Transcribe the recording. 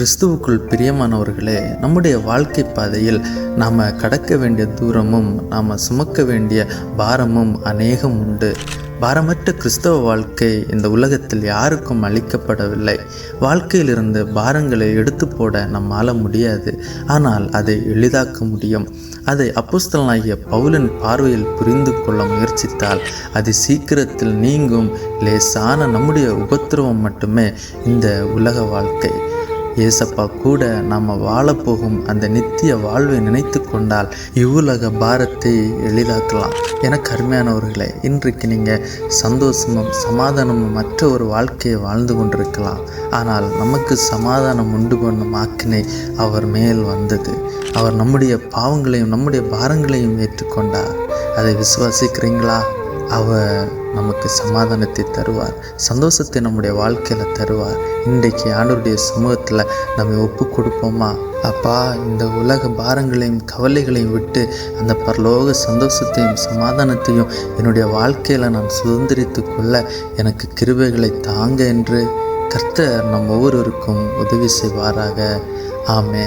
கிறிஸ்துவுக்குள் பிரியமானவர்களே நம்முடைய வாழ்க்கை பாதையில் நாம் கடக்க வேண்டிய தூரமும் நாம் சுமக்க வேண்டிய பாரமும் அநேகம் உண்டு. பாரமற்ற கிறிஸ்தவ வாழ்க்கை இந்த உலகத்தில் யாருக்கும் அளிக்கப்படவில்லை. வாழ்க்கையிலிருந்து பாரங்களை எடுத்து போட நம்மால முடியாது. ஆனால் அதை எளிதாக்க முடியும். அதை அப்போஸ்தலனாகிய பவுலின் பார்வையில் புரிந்து கொள்ள முயற்சித்தால் அது சீக்கிரத்தில் நீங்கும் லேசான நம்முடைய உபத்திரவம் மட்டுமே இந்த உலக வாழ்க்கை. ஏசப்பா கூட நாம் வாழப்போகும் அந்த நித்திய வாழ்வை நினைத்து கொண்டால் இவ்வுலக பாரத்தை எளிதாக்கலாம். என கருமையானவர்களே இன்றைக்கு நீங்கள் சந்தோஷமும் சமாதானமும் மற்ற ஒரு வாழ்க்கையை வாழ்ந்து கொண்டிருக்கலாம். ஆனால் நமக்கு சமாதானம் உண்டு பண்ணும் ஆக்கினை அவர் மேல் வந்தது. அவர் நம்முடைய பாவங்களையும் நம்முடைய பாரங்களையும் ஏற்றுக்கொண்டார். அதை விசுவாசிக்கிறீங்களா? அவர் நமக்கு சமாதானத்தை தருவார். சந்தோஷத்தை நம்முடைய வாழ்க்கையில் தருவார். இன்றைக்கு ஆண்டவருடைய சமூகத்தில் நம்ம ஒப்பு கொடுப்போமா அப்பா இந்த உலக பாரங்களையும் கவலைகளையும் விட்டு அந்த பரலோக சந்தோஷத்தையும் சமாதானத்தையும் என்னுடைய வாழ்க்கையில் நான் சுதந்திரித்து கொள்ள எனக்கு கிருபைகளை தாங்க என்று கர்த்தர் நம் ஒவ்வொருவருக்கும் உதவி செய்வாராக. ஆமே